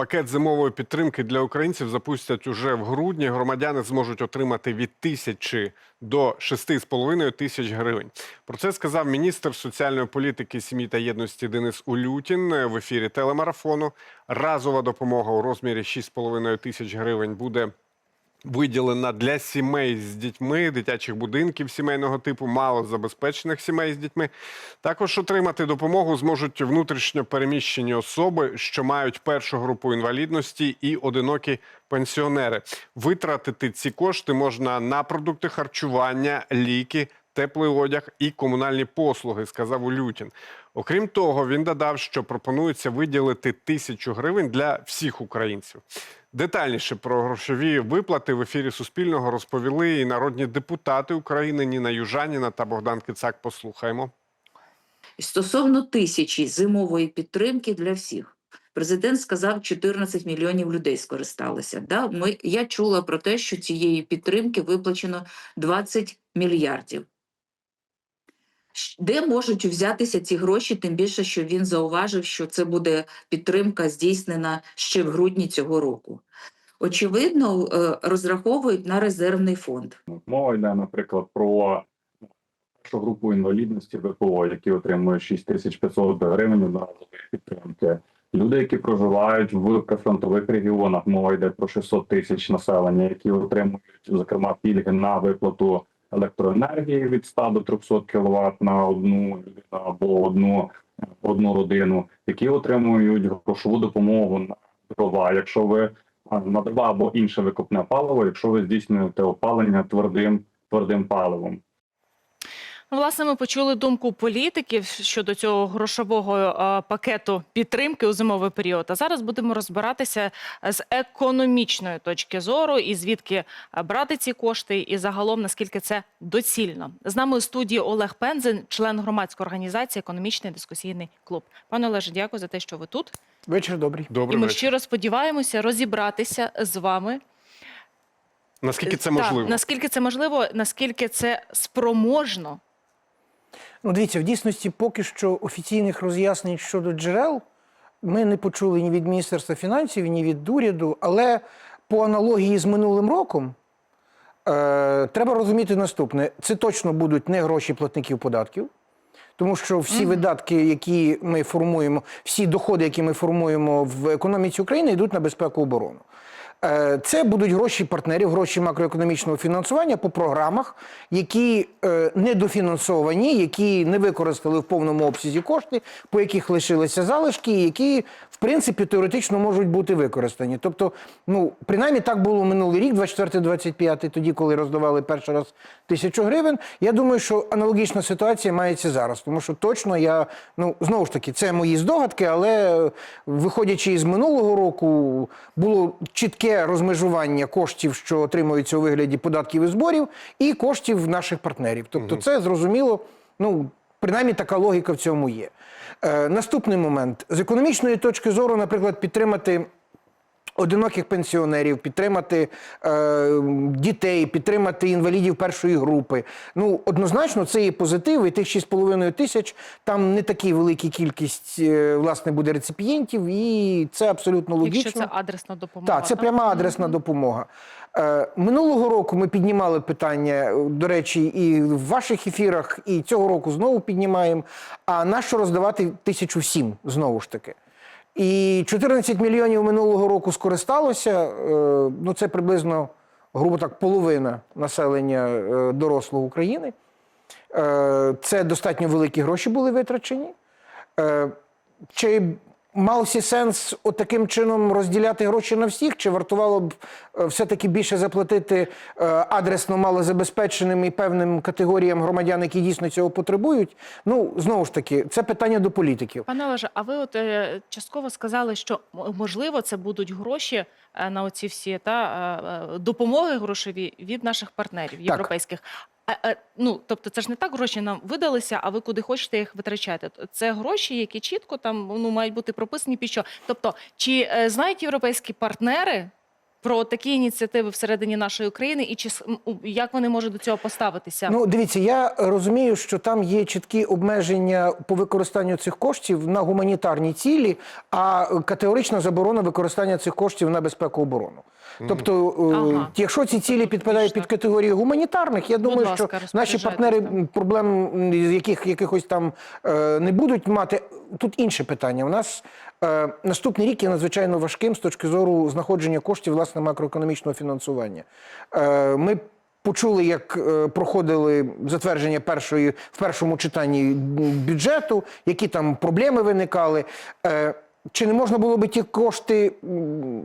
Пакет зимової підтримки для українців запустять уже в грудні. Громадяни зможуть отримати від тисячі до 6,5 тисяч гривень. Про це сказав міністр соціальної політики, сім'ї та єдності Денис Улютін в ефірі телемарафону. Разова допомога у розмірі 6,5 тисяч гривень буде виділена для сімей з дітьми, дитячих будинків сімейного типу, малозабезпечених сімей з дітьми. Також отримати допомогу зможуть внутрішньо переміщені особи, що мають першу групу інвалідності, і одинокі пенсіонери. Витратити ці кошти можна на продукти харчування, ліки. Теплий одяг і комунальні послуги, сказав Улютін. Окрім того, він додав, що пропонується виділити тисячу гривень для всіх українців. Детальніше про грошові виплати в ефірі Суспільного розповіли і народні депутати України Ніна Южаніна та Богдан Кицак. Послухаємо. Стосовно тисячі зимової підтримки для всіх. Президент сказав, 14 мільйонів людей скористалися. Да? Ми, я чула про те, що цієї підтримки виплачено 20 мільярдів. Де можуть взятися ці гроші, тим більше, що він зауважив, що це буде підтримка здійснена ще в грудні цього року. Очевидно, е, розраховують на резервний фонд. Мова йде, наприклад, про першу групу інвалідності ВПО, які отримують 6500 гривень одноразової підтримки. Люди, які проживають в прифронтових регіонах, мова йде про 600 тисяч населення, які отримують зокрема пільги на виплату електроенергії від 100 до 300 кВт на одну або одну, одну родину, які отримують грошову допомогу на дрова. Якщо ви на дрова або інше викопне паливо, якщо ви здійснюєте опалення твердим твердим паливом. Власне, ми почули думку політиків щодо цього грошового е, пакету підтримки у зимовий період. А зараз будемо розбиратися з економічної точки зору і звідки е, брати ці кошти, і загалом наскільки це доцільно. З нами у студії Олег Пензен, член громадської організації Економічний дискусійний клуб. Пане Олеже, дякую за те, що ви тут. Вечір добрий. Добрий і ми вечір. щиро сподіваємося розібратися з вами. Наскільки це Так, можливо? наскільки це можливо, наскільки це спроможно. Ну, дивіться, в дійсності поки що офіційних роз'яснень щодо джерел ми не почули ні від Міністерства фінансів, ні від уряду, але по аналогії з минулим роком е, треба розуміти наступне: це точно будуть не гроші платників податків. Тому що всі видатки, які ми формуємо, всі доходи, які ми формуємо в економіці України, йдуть на безпеку оборону. Е, Це будуть гроші партнерів, гроші макроекономічного фінансування по програмах, які е, недофінансовані, які не використали в повному обсязі кошти, по яких лишилися залишки, які, в принципі, теоретично можуть бути використані. Тобто, ну, принаймні так було минулий рік, 24-25, тоді, коли роздавали перший раз тисячу гривень. Я думаю, що аналогічна ситуація мається зараз, тому що точно я, ну знову ж таки, це мої здогадки, але виходячи із минулого року, було чітке розмежування коштів, що отримуються у вигляді податків і зборів, і коштів наших партнерів. Тобто, це зрозуміло, ну. Принаймні така логіка в цьому є. Е, наступний момент. З економічної точки зору, наприклад, підтримати одиноких пенсіонерів, підтримати е, дітей, підтримати інвалідів першої групи. Ну, однозначно, це є позитив, і тих 6,5 тисяч, там не така велика кількість, е, власне, буде реципієнтів, і це абсолютно логічно. Якщо це адресна допомога. Так, це пряма адресна допомога. Е, минулого року ми піднімали питання, е, до речі, і в ваших ефірах, і цього року знову піднімаємо. А на що роздавати тисячу всім знову ж таки? І 14 мільйонів минулого року скористалося. е, ну, це приблизно, грубо так, половина населення е, дорослого України. Е, це достатньо великі гроші були витрачені. Е, чи мався сенс от таким чином розділяти гроші на всіх? Чи вартувало б е, все-таки більше заплатити е, адресно малозабезпеченим і певним категоріям громадян, які дійсно цього потребують? Ну, знову ж таки, це питання до політиків. Пане Олеже, а ви от е, частково сказали, що можливо це будуть гроші на оці всі та допомоги грошові від наших партнерів європейських. Е, ну тобто, це ж не так гроші нам видалися, а ви куди хочете їх витрачати. Це гроші, які чітко там ну мають бути прописані під що. Тобто, чи е, знають європейські партнери? Про такі ініціативи всередині нашої країни, і чи як вони можуть до цього поставитися? Ну, дивіться, я розумію, що там є чіткі обмеження по використанню цих коштів на гуманітарні цілі, а категорична заборона використання цих коштів на безпеку оборону. Тобто, е, Ага. якщо ці цілі підпадають під категорію гуманітарних, я думаю, ласка, що наші партнери так. проблем з яких якихось там е, не будуть мати. Тут інше питання. У нас наступний рік є надзвичайно важким з точки зору знаходження коштів власне макроекономічного фінансування. Е, ми почули, як е, проходили затвердження першої в першому читанні бюджету, які там проблеми виникали. Е, чи не можна було би ті кошти,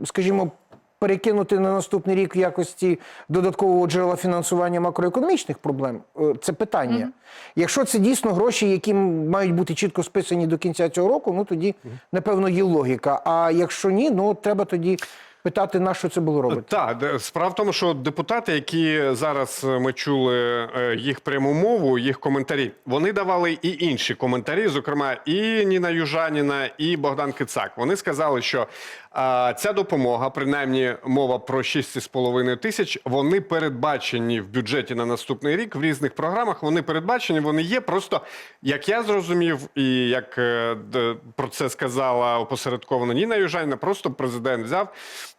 скажімо, перекинути на наступний рік в якості додаткового джерела фінансування макроекономічних проблем? Е, Це питання. Якщо це дійсно гроші, які мають бути чітко списані до кінця цього року, ну тоді напевно є логіка. А якщо ні, ну треба тоді питати, на що це було робити. Так, справа в тому, що депутати, які зараз е, ми чули е, їх пряму мову, їх коментарі, вони давали і інші коментарі, зокрема, і Ніна Южаніна, і Богдан Кицак. Вони сказали, що а, ця допомога, принаймні мова про 6,5 тисяч, вони передбачені в бюджеті на наступний рік в різних програмах. Вони передбачені, вони є. Просто як я зрозумів, і як е, про це сказала опосередковано Ніна Южаніна, просто президент взяв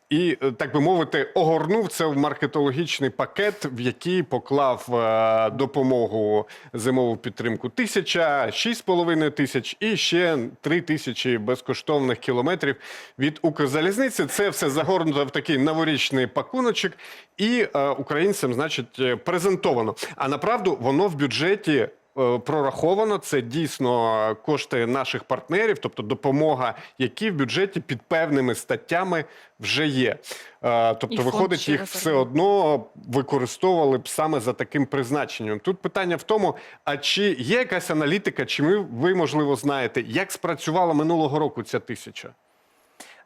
і, е, так би мовити, огорнув це в маркетологічний пакет, в який поклав е, допомогу зимову підтримку тисяча, шість половиною тисяч і ще три тисячі безкоштовних кілометрів від Укрзалізниці. Це все загорнуто в такий новорічний пакуночок, і е, українцям, значить, презентовано. А направду воно в бюджеті прораховано. Це дійсно кошти наших партнерів, тобто допомога, які в бюджеті під певними статтями вже є. Е, Тобто, І виходить, їх все одно використовували б саме за таким призначенням. Тут питання в тому: а чи є якась аналітика, чи ми ви можливо знаєте, як спрацювала минулого року ця тисяча?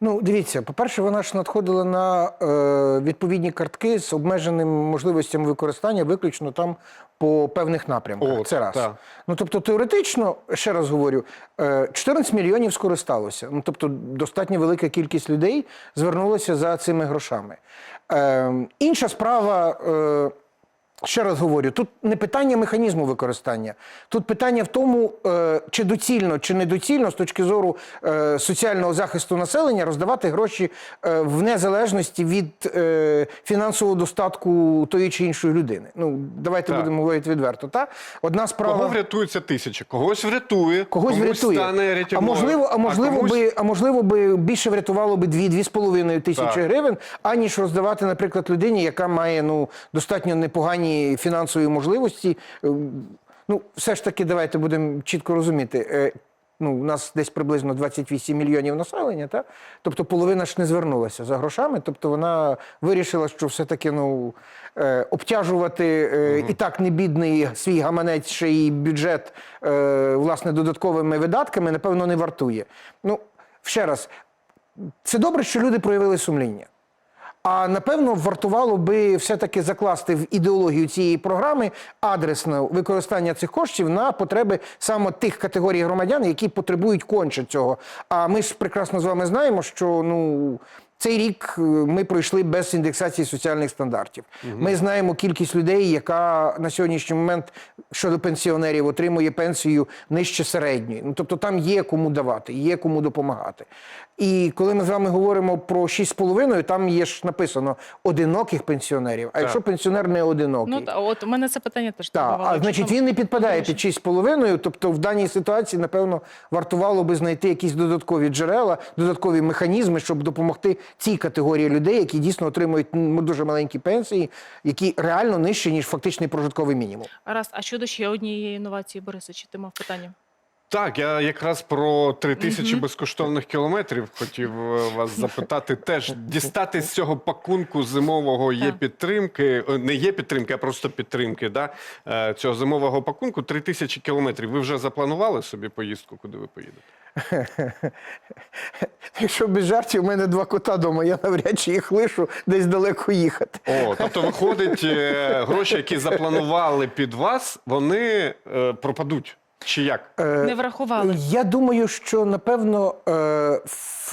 Ну, дивіться, по-перше, вона ж надходила на е, відповідні картки з обмеженими можливостями використання, виключно там по певних напрямках. О, Це раз. так. Ну тобто, теоретично, ще раз говорю, е, 14 мільйонів скористалося. Ну тобто, достатньо велика кількість людей звернулася за цими грошами. Е, інша справа. Е, Ще раз говорю, тут не питання механізму використання, тут питання в тому, е, чи доцільно, чи недоцільно з точки зору е, соціального захисту населення роздавати гроші е, в незалежності від фінансового достатку тої чи іншої людини. Ну, давайте Так. будемо говорити відверто. Та? Одна справа. Кого врятує ця тисяча? Когось врятує, Когось врятує. стане а можливо, а можливо комусь- би, а можливо би більше врятувало би 2-2,5 тисячі Так. гривень, аніж роздавати, наприклад, людині, яка має ну достатньо непогані фінансові можливості. Е, Ну, все ж таки, давайте будемо чітко розуміти. е, Ну, у нас десь приблизно 28 мільйонів населення, та? тобто половина ж не звернулася за грошами. Тобто вона вирішила, що все-таки ну, е, обтяжувати е, і так не бідний свій гаманець, ще й бюджет е, власне додатковими видатками, напевно, не вартує. Ну, ще раз, це добре, що люди проявили сумління. А напевно вартувало би все-таки закласти в ідеологію цієї програми адресне використання цих коштів на потреби саме тих категорій громадян, які потребують конче цього. А ми ж прекрасно з вами знаємо, що ну. Цей рік е, ми пройшли без індексації соціальних стандартів. Ми знаємо кількість людей, яка на сьогоднішній момент щодо пенсіонерів отримує пенсію нижче середньої. Ну тобто там є кому давати, є кому допомагати. І коли ми з вами говоримо про 6,5, там є ж написано одиноких пенсіонерів. А якщо пенсіонер не одинокий, Ну та от у мене це питання теж так, турбувало. а значить там- він не підпадає під 6,5, тобто в даній ситуації, напевно, вартувало би знайти якісь додаткові джерела, додаткові механізми, щоб допомогти цій категорії людей, які дійсно отримують м, дуже маленькі пенсії, які реально нижчі, ніж фактичний прожитковий мінімум. Раз, а щодо ще однієї інновації, Бориса, чи ти мав питання? Так, я якраз про три тисячі безкоштовних кілометрів хотів е, вас запитати. Теж дістати з цього пакунку зимового є підтримки, е, не є підтримки, а просто підтримки. Да? е, Цього зимового пакунку три тисячі кілометрів. Ви вже запланували собі поїздку, куди ви поїдете? Якщо без жартів, у мене два кота вдома, я навряд чи їх лишу десь далеко їхати. О, тобто, виходить, гроші, які запланували під вас, вони е, пропадуть. Чи як? Е, Не врахували. Я думаю, що напевно е,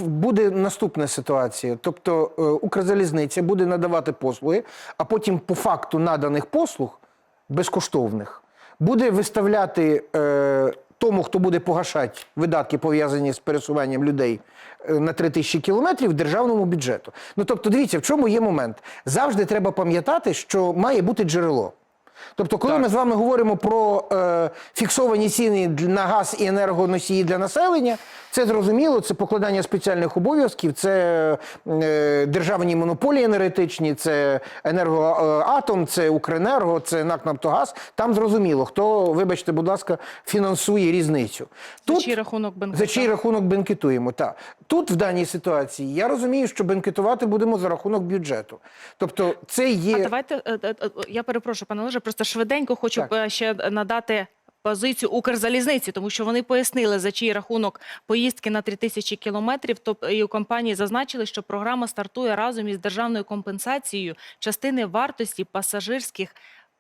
буде наступна ситуація. Тобто е, Укрзалізниця буде надавати послуги, а потім по факту наданих послуг безкоштовних буде виставляти е, тому, хто буде погашати видатки, пов'язані з пересуванням людей на 3 тисячі кілометрів державному бюджету. Ну тобто, дивіться, в чому є момент. Завжди треба пам'ятати, що має бути джерело. Тобто, коли Так. ми з вами говоримо про е, фіксовані ціни на газ і енергоносії для населення, це зрозуміло, це покладання спеціальних обов'язків, це е, державні монополії енергетичні, це енергоатом, це Укренерго, це НАК Нафтогаз. Там зрозуміло, хто, вибачте, будь ласка, фінансує різницю. За чий рахунок бенкета? За чий рахунок бенкетуємо? Так. Тут в даній ситуації я розумію, що бенкетувати будемо за рахунок бюджету. Тобто, це є. А давайте е, е, я перепрошую, пане Олеже, просто швиденько хочу Так. ще надати. Позицію Укрзалізниці, тому що вони пояснили, за чий рахунок поїздки на 3000 кілометрів. То і у компанії зазначили, що програма стартує разом із державною компенсацією частини вартості пасажирських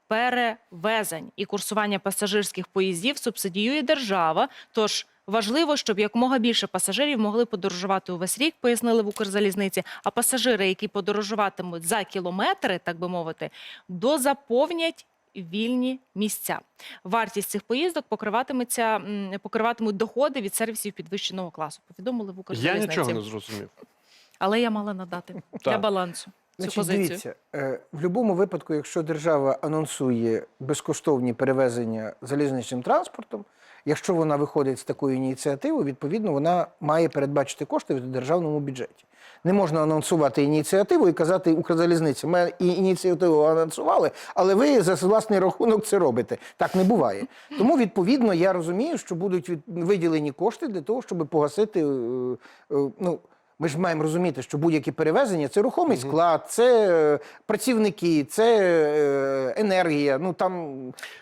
перевезень і курсування пасажирських поїздів субсидіює держава. Тож важливо, щоб якомога більше пасажирів могли подорожувати увесь рік, пояснили в Укрзалізниці. А пасажири, які подорожуватимуть за кілометри, так би мовити, дозаповнять вільні місця. Вартість цих поїздок покриватиметься покриватимуть доходи від сервісів підвищеного класу. Повідомили в Я нічого не зрозумів. Але я мала надати для балансу цю Значить, позицію. дивіться, е, в будь-якому випадку, якщо держава анонсує безкоштовні перевезення залізничним транспортом, якщо вона виходить з такою ініціативою, відповідно вона має передбачити кошти в державному бюджеті. Не можна анонсувати ініціативу і казати Укрзалізниця, ми ініціативу анонсували, але ви за власний рахунок це робите. Так не буває. Тому, відповідно, я розумію, що будуть виділені кошти для того, щоб погасити. е, е, ну, ми ж маємо розуміти, що будь-які перевезення це рухомий склад, це е, працівники, це е, енергія. Ну там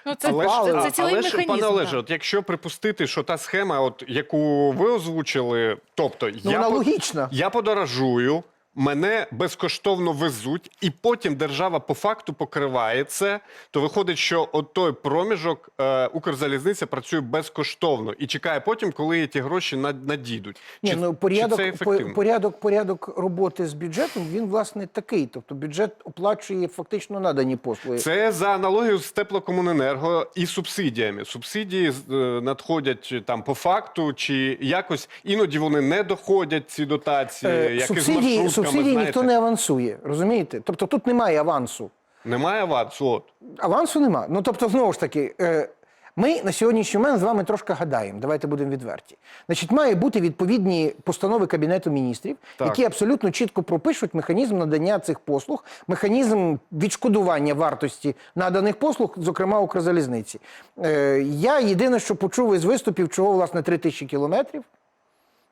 Ну, це, Але це, це, це цілий але механізм. пане Олеже, от якщо припустити, що та схема, от яку ви озвучили, тобто ну, я, вона по- логічна. я подорожую, мене безкоштовно везуть, і потім держава по факту покриває це, то виходить, що от той проміжок е, Укрзалізниця працює безкоштовно і чекає потім, коли ті гроші над- надійдуть. Ні, Чи- ну чи порядок, це ефективно? порядок, порядок роботи з бюджетом він власне такий. Тобто бюджет оплачує фактично надані послуги. Це за аналогією з теплокомуненерго і субсидіями. Субсидії е, надходять там по факту, чи якось іноді вони не доходять ці дотації. Е, як із субсидії знаєте. ніхто не авансує, розумієте? Тобто тут немає авансу. Немає ват, от. Авансу нема. Ну тобто, знову ж таки, е, ми на сьогоднішній момент з вами трошки гадаємо. Давайте будемо відверті. Значить, має бути відповідні постанови Кабінету міністрів, Так. які абсолютно чітко пропишуть механізм надання цих послуг, механізм відшкодування вартості наданих послуг, зокрема Укрзалізниці. Е, я єдине, що почув із виступів, чого власне 3 тисячі кілометрів.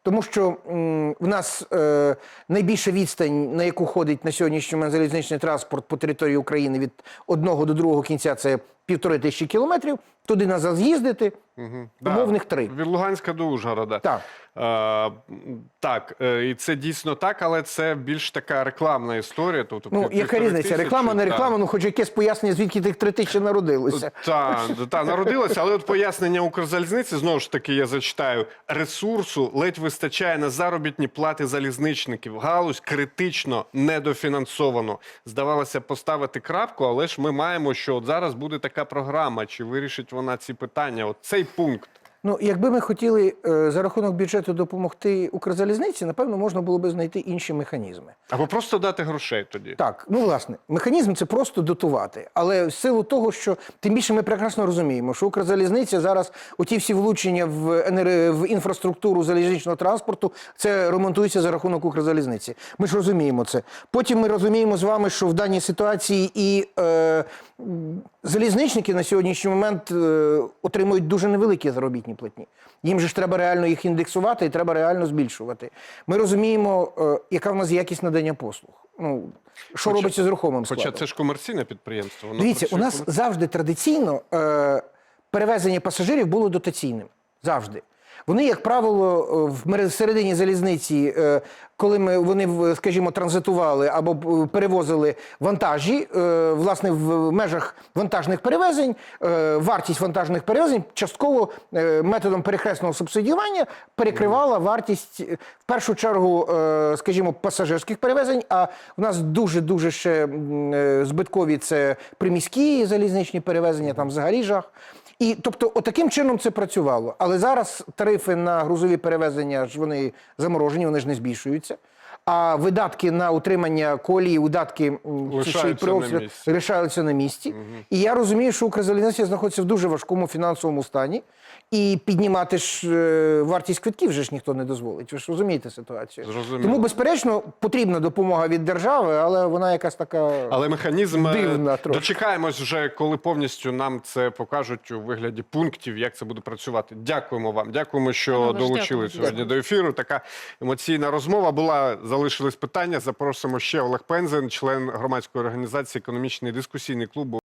Тому що м, в нас е, найбільша відстань, на яку ходить на сьогоднішній момент залізничний транспорт по території України від одного до другого кінця, це півтори тисячі кілометрів. Туди назад з'їздити, Угу. умовних три. Від Луганська до Ужгорода. Так. Е, так, е, і це дійсно так, але це більш така рекламна історія. Тобто, Ну, яка різниця? тисячі, Реклама, не так. реклама, ну хоч якесь пояснення, звідки тих три тисячі народилося. Так, та, народилася, але от пояснення Укрзалізниці, знову ж таки, я зачитаю, ресурсу ледь вистачає на заробітні плати залізничників. Галузь критично недофінансовано. Здавалося, поставити крапку, але ж ми маємо, що от зараз буде така програма, чи вирішить вона ці питання? От цей пункт. Ну, якби ми хотіли е, за рахунок бюджету допомогти Укрзалізниці, напевно, можна було би знайти інші механізми. Або просто дати грошей тоді. Так, ну власне, механізм це просто дотувати. Але в силу того, що тим більше ми прекрасно розуміємо, що Укрзалізниця зараз оті всі влучення в, енер- в інфраструктуру залізничного транспорту це ремонтується за рахунок Укрзалізниці. Ми ж розуміємо це. Потім ми розуміємо з вами, що в даній ситуації і е, залізничники на сьогоднішній момент е, отримують дуже невеликі заробітні платні. Їм же ж треба реально їх індексувати і треба реально збільшувати. Ми розуміємо, е, яка в нас якість надання послуг. Ну, що Хоча- робиться з рухомим складом. Хоча це ж комерційне підприємство. Воно Дивіться, у нас комер- завжди традиційно е, перевезення пасажирів було дотаційним. Завжди. Вони, як правило, е, в середині залізниці, е, коли ми вони, скажімо, транзитували або е, перевозили вантажі, власне, в межах вантажних перевезень, вартість вантажних перевезень частково методом перехресного субсидіювання перекривала вартість в першу чергу, скажімо, пасажирських перевезень. А в нас дуже дуже ще збиткові це приміські залізничні перевезення, там взагалі жах. І тобто, отаким чином це працювало. Але зараз тарифи на грузові перевезення ж вони заморожені, вони ж не збільшуються. А видатки на утримання колії, видатки Лишаються на місці. лишаються на місці. І я розумію, що Укрзалізниця знаходиться в дуже важкому фінансовому стані. І піднімати ж е, вартість квитків вже ж ніхто не дозволить. Ви ж розумієте ситуацію. Зрозуміло. Тому, безперечно, потрібна допомога від держави, але вона якась така. Але механізм е, Дивна трошки. дочекаємось вже, коли повністю нам це покажуть у вигляді пунктів, як це буде працювати. Дякуємо вам. Дякуємо, що Пане долучили дякую. сьогодні Дякую. до ефіру. Така емоційна розмова була. Залишились питання. Запросимо ще Олег Пензен, член громадської організації Економічний дискусійний клуб.